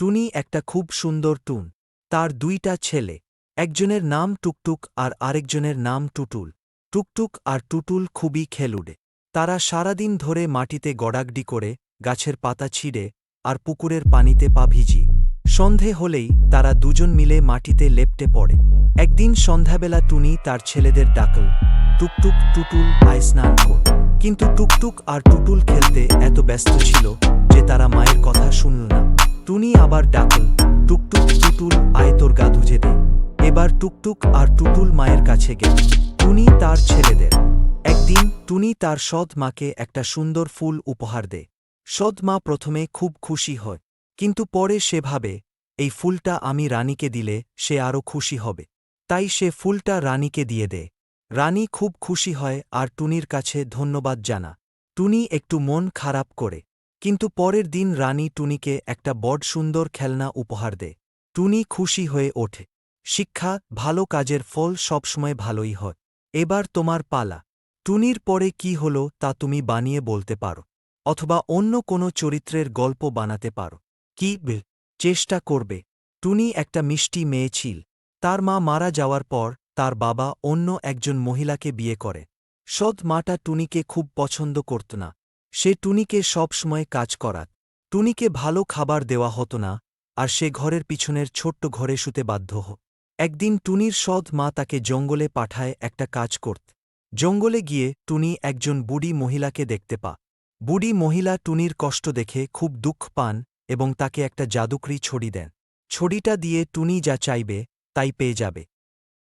টুনি একটা খুব সুন্দর টুন। তার দুইটা ছেলে, একজনের নাম টুকটুক আর আরেকজনের নাম টুটুল। টুকটুক আর টুটুল খুবই খেলুড়ে। তারা সারাদিন ধরে মাটিতে গড়াগডি করে, গাছের পাতা ছিঁড়ে আর পুকুরের পানিতে পা ভিজি সন্ধে হলেই তারা দুজন মিলে মাটিতে লেপটে পড়ে। একদিন সন্ধ্যাবেলা টুনি তার ছেলেদের ডাকল, টুকটুক, টুটুল, আয় স্নান কর। কিন্তু টুকটুক আর টুটুল খেলতে এত ব্যস্ত ছিল যে তারা মায়ের কথা শুনল না। টুনি আবার ডাকল টুকটুক টুটুল আয় তোর গা ধুজে দে। এবার টুকটুক আর টুটুল মায়ের কাছে গেল। টুনি তার ছেলেদের। একদিন টুনি তার সৎ মাকে একটা সুন্দর ফুল উপহার দে। সৎ মা প্রথমে খুব খুশি হয়, কিন্তু পরে সে ভাবে, এই ফুলটা আমি রানীকে দিলে সে আরও খুশি হবে। তাই সে ফুলটা রানীকে দিয়ে দে। রানী খুব খুশি হয় আর টুনির কাছে ধন্যবাদ জানা। টুনি একটু মন খারাপ করে কিন্তু পরের দিন রানী টুনিকে একটা বড় সুন্দর খেলনা উপহার দে। টুনি খুশি হয়ে ওঠে। শিক্ষা, ভালো কাজের ফল সবসময় ভালোই হয়। এবার তোমার পালা। টুনির পরে কি হল তা তুমি বানিয়ে বলতে পারো। অথবা অন্য কোনো চরিত্রের গল্প বানাতে পারো। কি চেষ্টা করবে। টুনি একটা মিষ্টি মেয়ে ছিল। তার মা মারা যাওয়ার পর তার বাবা অন্য একজন মহিলাকে বিয়ে করে। সৎ মাটা টুনিকে খুব পছন্দ করত না। সে টুনিকে সব সময় কাজ করাত। টুনিকে ভালো খাবার দেওয়া হতো না, আর সে ঘরের পিছনের ছোট্ট ঘরে শুতে বাধ্য হ। একদিন টুনির সৎ মা তাকে জঙ্গলে পাঠায় একটা কাজ করত। জঙ্গলে গিয়ে টুনি একজন বুড়ি মহিলাকে দেখতে পা। বুড়ি মহিলা টুনির কষ্ট দেখে খুব দুঃখ পান এবং তাকে একটা জাদুকরি ছড়ি দেন। ছড়িটা দিয়ে টুনি যা চাইবে, তাই পেয়ে যাবে।